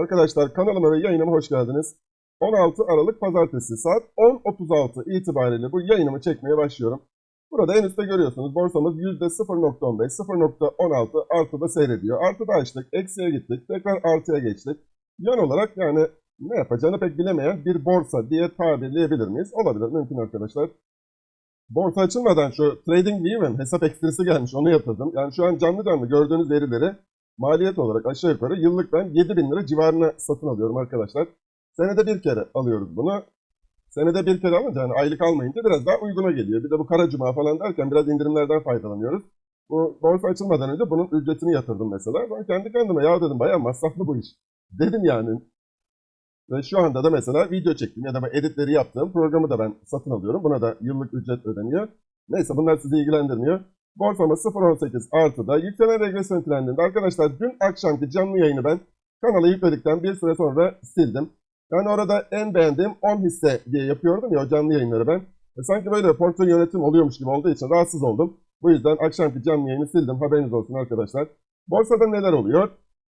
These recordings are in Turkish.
Arkadaşlar kanalıma ve yayınıma hoş geldiniz. 16 Aralık Pazartesi saat 10.36 itibariyle bu yayınımı çekmeye başlıyorum. Burada en üstte görüyorsunuz borsamız %0.15, 0.16 artıda seyrediyor. Artıda açtık, eksiye gittik, tekrar artıya geçtik. Yan olarak yani ne yapacağını pek bilemeyen bir borsa diye tabirleyebilir miyiz? Olabilir, mümkün arkadaşlar. Borsa açılmadan şu Trading View'in hesap ekstresi gelmiş, onu yatırdım. Yani şu an canlı canlı gördüğünüz verileri maliyet olarak aşağı yukarı yıllık ben 7000 lira civarına satın alıyorum arkadaşlar. Senede bir kere alıyoruz bunu. Senede bir kere alınca yani aylık almayınca biraz daha uyguna geliyor. Bir de bu kara cuma falan derken biraz indirimlerden faydalanıyoruz. Bu borsa açılmadan önce bunun ücretini yatırdım mesela. Ben kendi kendime ya dedim bayağı masraflı bu iş. Dedim yani. Ve şu anda da mesela video çektiğim ya da editleri yaptığım programı da ben satın alıyorum. Buna da yıllık ücret ödeniyor. Neyse bunlar sizi ilgilendirmiyor. Borsamız 0.18 artıda yükselen regresyon trendinde. Arkadaşlar dün akşamki canlı yayını ben kanala yükledikten bir süre sonra sildim. Yani orada en beğendiğim 10 hisse diye yapıyordum ya canlı yayınları ben. E sanki böyle portföy yönetim oluyormuş gibi olduğu için rahatsız oldum. Bu yüzden akşamki canlı yayını sildim. Haberiniz olsun arkadaşlar. Borsada neler oluyor?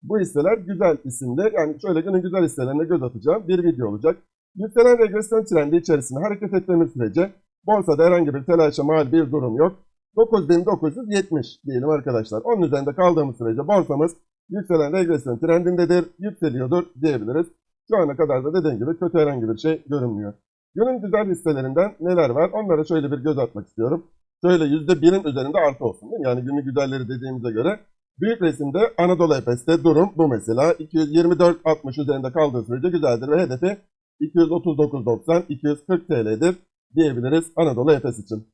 Bu hisseler güzel isimde. Yani şöyle günün güzel hisselerine göz atacağım bir video olacak. Yükselen regresyon trendi içerisinde hareket ettiğimiz sürece borsada herhangi bir telaşa mal bir durum yok. 9970 diyelim arkadaşlar. Onun üzerinde kaldığımız sürece borsamız yükselen regresyon trendindedir, yükseliyordur diyebiliriz. Şu ana kadar da dediğim gibi kötü herhangi bir şey görünmüyor. Günün güzel hisselerinden neler var? Onlara şöyle bir göz atmak istiyorum. Şöyle %1'in üzerinde artı olsun değil? Yani günün güzelleri dediğimize göre. Büyük resimde Anadolu Efes'te durum bu mesela. 224.60 üzerinde kaldığı sürece güzeldir ve hedefi 239.90, 240 TL'dir diyebiliriz Anadolu Efes için.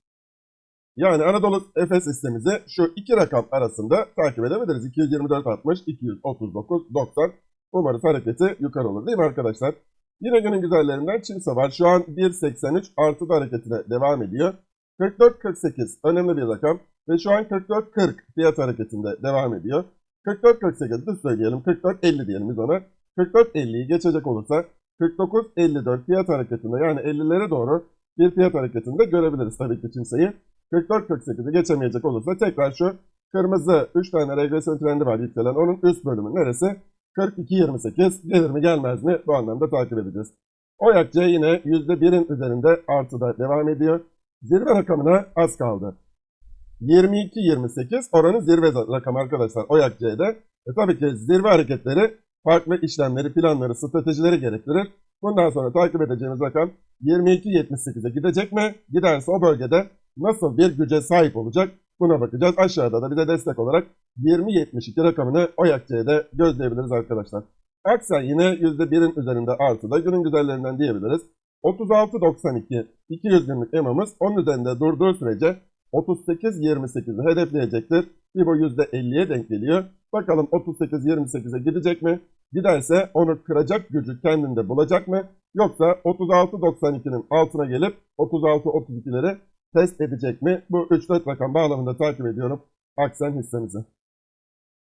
Yani Anadolu Efes hissemizi şu iki rakam arasında takip edebiliriz. 224.60, 239.90. Umarız hareketi yukarı olur değil mi arkadaşlar? Yine günün güzellerinden Çinsa var. Şu an 1.83 artıda hareketine devam ediyor. 44.48 önemli bir rakam. Ve şu an 44.40 fiyat hareketinde devam ediyor. 44.48 de söyleyelim. 44.50 diyelim biz ona. 44.50'yi geçecek olursa 49.54 fiyat hareketinde yani 50'lere doğru bir fiyat hareketinde görebiliriz tabii ki Çinsa'yı. 44.48'i geçemeyecek olursa tekrar şu kırmızı 3 tane regresyon trendi var yükselen onun üst bölümü neresi? 42.28 gelir mi gelmez mi bu anlamda takip edeceğiz. Oyakçı yine %1'in üzerinde artıda devam ediyor. Zirve rakamına az kaldı. 22-28 oranın zirve rakamı arkadaşlar Oyak C'de. E tabii ki zirve hareketleri farklı işlemleri, planları, stratejileri gerektirir. Bundan sonra takip edeceğimiz rakam 22-78'e gidecek mi? Giderse o bölgede nasıl bir güce sahip olacak? Buna bakacağız. Aşağıda da bize destek olarak 20-72 rakamını Oyak C'de gözleyebiliriz arkadaşlar. Aksa yine %1'in üzerinde artıda günün güzellerinden diyebiliriz. 36.92 200 günlük EMA'mız onun üzerinde durduğu sürece 38.28'i hedefleyecektir. FIBO %50'ye denk geliyor. Bakalım 38.28'e gidecek mi? Giderse onu kıracak gücü kendinde bulacak mı? Yoksa 36.92'nin altına gelip 36.32'leri test edecek mi? Bu 3-4 rakam bağlamında takip ediyorum Aksen hissemizi.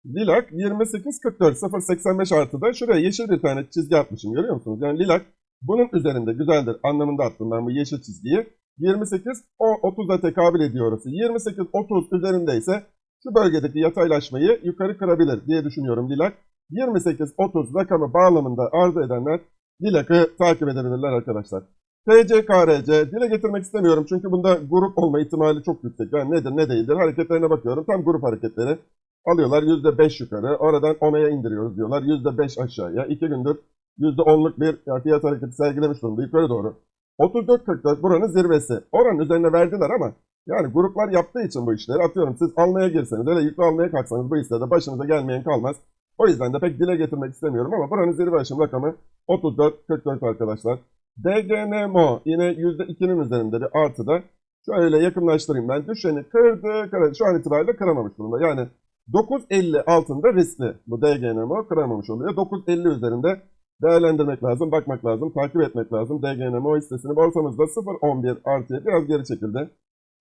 Lilak 28.44 0.85 artıda şuraya yeşil bir tane çizgi atmışım görüyor musunuz? Yani Lilak bunun üzerinde güzeldir anlamında attım ben bu yeşil çizgiyi. 28 o 30'a tekabül ediyor orası. 28 30 üzerindeyse şu bölgedeki yataylaşmayı yukarı kırabilir diye düşünüyorum Dilak. 28 30 rakamı bağlamında arzu edenler Dilak'ı takip edebilirler arkadaşlar. TCKRC dile getirmek istemiyorum çünkü bunda grup olma ihtimali çok yüksek. Yani nedir ne değildir hareketlerine bakıyorum. Tam grup hareketleri. Alıyorlar %5 yukarı. Oradan 10'a indiriyoruz diyorlar. %5 aşağıya. 2 gündür %10'luk bir fiyat hareketi sergilemiş durumda yukarı doğru. 34.44 buranın zirvesi. Oranın üzerine verdiler ama yani gruplar yaptığı için bu işleri atıyorum siz almaya girseniz da yüklü almaya kalksanız bu hissede başınıza gelmeyen kalmaz. O yüzden de pek dile getirmek istemiyorum ama buranın zirve aşım rakamı 34.44 arkadaşlar. DGNMO yine %2'nin üzerinde bir artıda. Şöyle yakınlaştırayım ben. Düşeni kırdı, kırdı. Şu an itibariyle kıramamış durumda. Yani 9.50 altında riskli bu DGNMO kıramamış oluyor. 9.50 üzerinde değerlendirmek lazım, bakmak lazım, takip etmek lazım. DGNMO hissesini borsamızda 0.11 artıya biraz geri çekildi.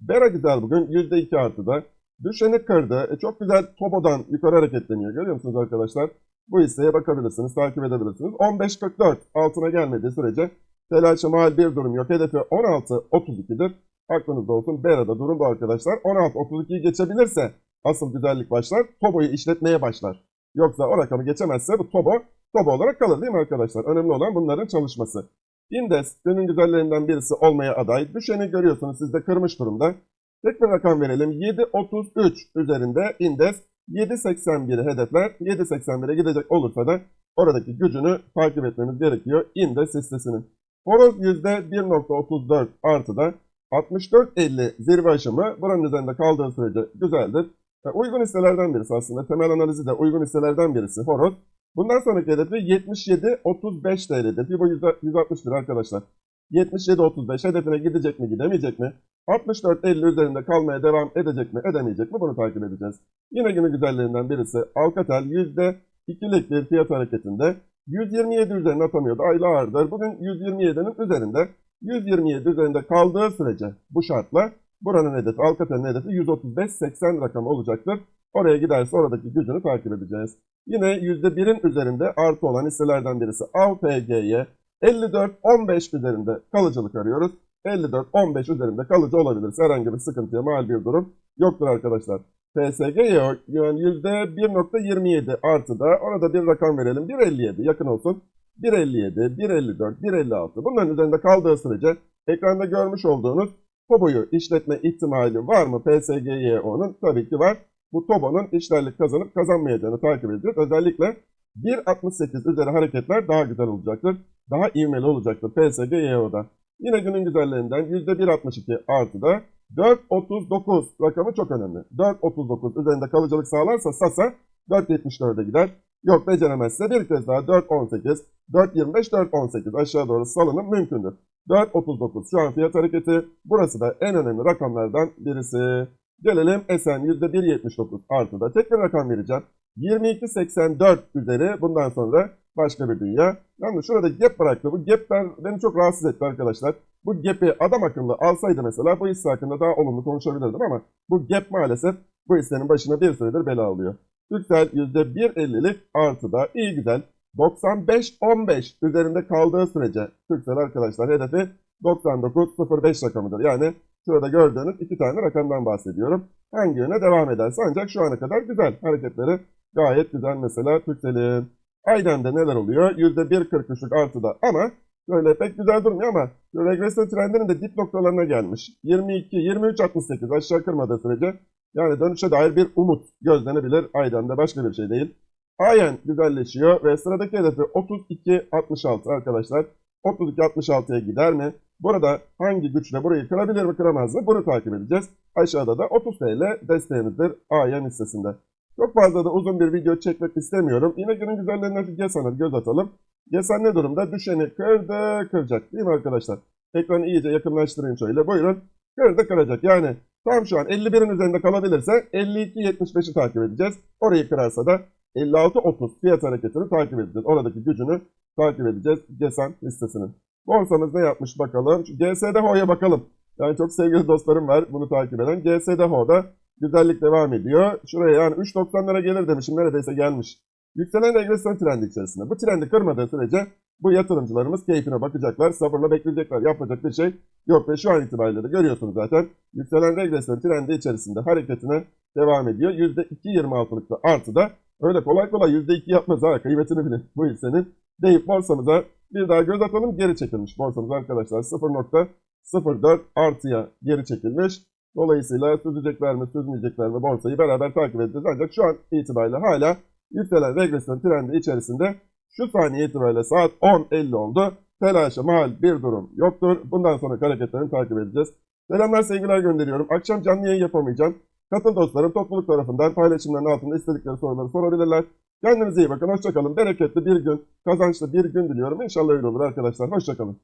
Bera güzel bugün %2 artıda. Düşeni kırdı. E, çok güzel Tobo'dan yukarı hareketleniyor. Görüyor musunuz arkadaşlar? Bu hisseye bakabilirsiniz, takip edebilirsiniz. 15.44 altına gelmediği sürece telaşa mal bir durum yok. Hedefi 16.32'dir. Aklınızda olsun. Bera'da durum bu arkadaşlar. 16.32'yi geçebilirse asıl güzellik başlar. Tobo'yu işletmeye başlar. Yoksa o rakamı geçemezse bu Tobo toba olarak kalır değil mi arkadaşlar? Önemli olan bunların çalışması. İndes günün güzellerinden birisi olmaya aday. Düşeni görüyorsunuz sizde kırmış durumda. Tek bir rakam verelim. 7.33 üzerinde indes 7.81'i hedefler. 7.81'e gidecek olursa da oradaki gücünü takip etmemiz gerekiyor. İndes hissesinin. Horoz %1.34 artıda 64.50 zirve aşımı buranın üzerinde kaldığı sürece güzeldir. E, uygun hisselerden birisi aslında. Temel analizi de uygun hisselerden birisi horoz. Bundan sonraki hedefi 77.35 TL'dir. FIBO 160 lira arkadaşlar. 77.35 hedefine gidecek mi gidemeyecek mi? 64.50 üzerinde kalmaya devam edecek mi edemeyecek mi bunu takip edeceğiz. Yine günü güzellerinden birisi Alcatel %2'lik bir fiyat hareketinde 127 üzerine atamıyordu aylardır. Bugün 127'nin üzerinde 127 üzerinde kaldığı sürece bu şartla buranın hedefi Alcatel'in hedefi 135-80 rakamı olacaktır. Oraya giderse oradaki gücünü takip edeceğiz. Yine %1'in üzerinde artı olan hisselerden birisi AVPG'ye 54-15 üzerinde kalıcılık arıyoruz. 54-15 üzerinde kalıcı olabilirse herhangi bir sıkıntıya mal bir durum yoktur arkadaşlar. PSG yani %1.27 artıda orada bir rakam verelim. 1.57 yakın olsun. 1.57, 1.54, 1.56 bunların üzerinde kaldığı sürece ekranda görmüş olduğunuz TOBO'yu işletme ihtimali var mı PSGYO'nun? Tabii ki var. Bu TOBO'nun işlerlik kazanıp kazanmayacağını takip edeceğiz. Özellikle 1.68 üzeri hareketler daha güzel olacaktır. Daha ivmeli olacaktır PSGYO'da. Yine günün güzellerinden %1.62 artıda 4.39 rakamı çok önemli. 4.39 üzerinde kalıcılık sağlarsa Sasa 4.74'e gider. Yok beceremezse bir kez daha 4.18, 4.25, 4.18 aşağı doğru salınım mümkündür. 4.39 şu an fiyat hareketi. Burası da en önemli rakamlardan birisi. Gelelim Esen %1.79 artıda. Tek bir rakam vereceğim. 22.84 üzeri bundan sonra başka bir dünya. Yalnız şurada gap bıraktı. Bu gapler beni çok rahatsız etti arkadaşlar. Bu gap'i adam akıllı alsaydı mesela bu hisse hakkında daha olumlu konuşabilirdim ama bu gap maalesef bu hissenin başına bir süredir bela alıyor. Yüksel %1.50'lik artıda iyi güzel 95-15 üzerinde kaldığı sürece Türksel arkadaşlar hedefi 99.05 rakamıdır. Yani şurada gördüğünüz iki tane rakamdan bahsediyorum. Hangi yöne devam ederse ancak şu ana kadar güzel hareketleri gayet güzel mesela Türksel'in. Ayden'de neler oluyor? %1.43'lük artıda ama böyle pek güzel durmuyor ama regresyon trendinin de dip noktalarına gelmiş. 22, 23, 68 aşağı kırmadığı sürece yani dönüşe dair bir umut gözlenebilir. Ayden'de başka bir şey değil. Ayen güzelleşiyor ve sıradaki hedefi 32.66 arkadaşlar. 32.66'ya gider mi? Burada hangi güçle burayı kırabilir mi kıramaz mı? Bunu takip edeceğiz. Aşağıda da 30 TL desteğimizdir Ayen hissesinde. Çok fazla da uzun bir video çekmek istemiyorum. Yine günün güzellerine GESAN'a göz atalım. GESAN ne durumda? Düşeni kırdı, kıracak değil mi arkadaşlar? Ekranı iyice yakınlaştırayım şöyle. Buyurun. Kırdı, kıracak. Yani tam şu an 51'in üzerinde kalabilirse 52.75'i takip edeceğiz. Orayı kırarsa da 56.30 fiyat hareketini takip edeceğiz. Oradaki gücünü takip edeceğiz GESAN listesinin. Borsamız ne yapmış bakalım. Şu GSDHO'ya bakalım. Yani çok sevgili dostlarım var bunu takip eden. GSDHO'da güzellik devam ediyor. Şuraya yani 3.90'lara gelir demişim. Neredeyse gelmiş. Yükselen regresyon trendi içerisinde. Bu trendi kırmadığı sürece bu yatırımcılarımız keyfine bakacaklar. Sabırla bekleyecekler. Yapacak bir şey yok. Ve şu an itibariyle de görüyorsunuz zaten. Yükselen regresyon trendi içerisinde hareketine devam ediyor. %2.26'lık da artıda. Öyle kolay kolay %2 yapmaz ha. Kıymetini bilin bu hissenin. Deyip borsamıza bir daha göz atalım. Geri çekilmiş borsamız arkadaşlar. 0.04 artıya geri çekilmiş. Dolayısıyla süzecekler mi süzmeyecekler mi borsayı beraber takip edeceğiz. Ancak şu an itibariyle hala yükselen regresyon trendi içerisinde şu saniye itibariyle saat 10.50 oldu. Telaşa mahal bir durum yoktur. Bundan sonra hareketlerini takip edeceğiz. Selamlar sevgiler gönderiyorum. Akşam canlı yayın yapamayacağım. Katıl dostlarım topluluk tarafından paylaşımların altında istedikleri soruları sorabilirler. Kendinize iyi bakın. Hoşçakalın. Bereketli bir gün, kazançlı bir gün diliyorum. İnşallah öyle olur arkadaşlar. Hoşçakalın.